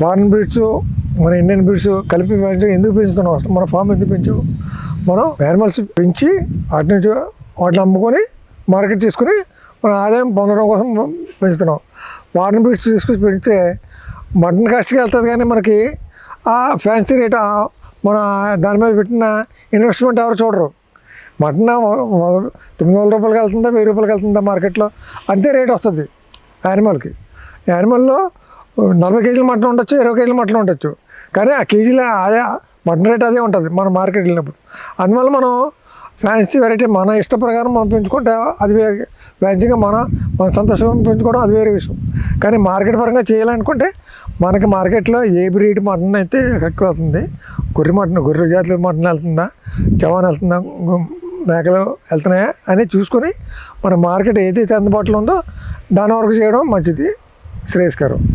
Foreign breeds మన Indian breeds కలిపి పెంచడం ఎందుకు పెంచుతున్నాం? అసలు మన ఫామ్ ఎందుకు పెంచు? మనం యానిమల్స్ పెంచి వాటి నుంచి వాటిని అమ్ముకొని మార్కెట్ చేసుకుని మన ఆదాయం పొందడం కోసం పెంచుతున్నాం. ఫారిన్ బ్రీడ్స్ తీసుకొచ్చి పెంచితే మటన్ కాస్ట్కి వెళ్తుంది కానీ మనకి ఆ ఫ్యాన్సీ రేట్ మన దాని మీద పెట్టిన ఇన్వెస్ట్మెంట్ ఎవరు చూడరు. మటన్ తొమ్మిది వందల రూపాయలకి వెళ్తుందా వెయ్యి రూపాయలకి వెళ్తుందా మార్కెట్లో అంతే రేట్ వస్తుంది. యానిమల్కి యానిమల్లో నలభై కేజీల మటన్ ఉండొచ్చు ఇరవై కేజీల మటన్ ఉండొచ్చు. కానీ ఆ కేజీల అదే మటన్ రేట్ అదే ఉంటుంది మనం మార్కెట్ వెళ్ళినప్పుడు. అందువల్ల మనం ఫ్యాన్సీ వెరైటీ మన ఇష్ట ప్రకారం మనం పెంచుకుంటే అది వేరే ఫ్యాన్సీగా మన మన సంతోషం పెంచుకోవడం అది వేరే విషయం. కానీ మార్కెట్ పరంగా చేయాలనుకుంటే మనకి మార్కెట్లో ఏ బ్రీడ్ మటన్ అయితే ఎక్కువ అవుతుంది గొర్రె మటన్ గొర్రె జాతుల మటన్ వెళ్తుందా జవాన్ వెళ్తుందా మేకలు వెళ్తున్నాయా అని చూసుకొని మన మార్కెట్ ఏదైతే అందుబాటులో ఉందో దాని వరకు చేయడం మంచిది. శ్రేయస్కరం.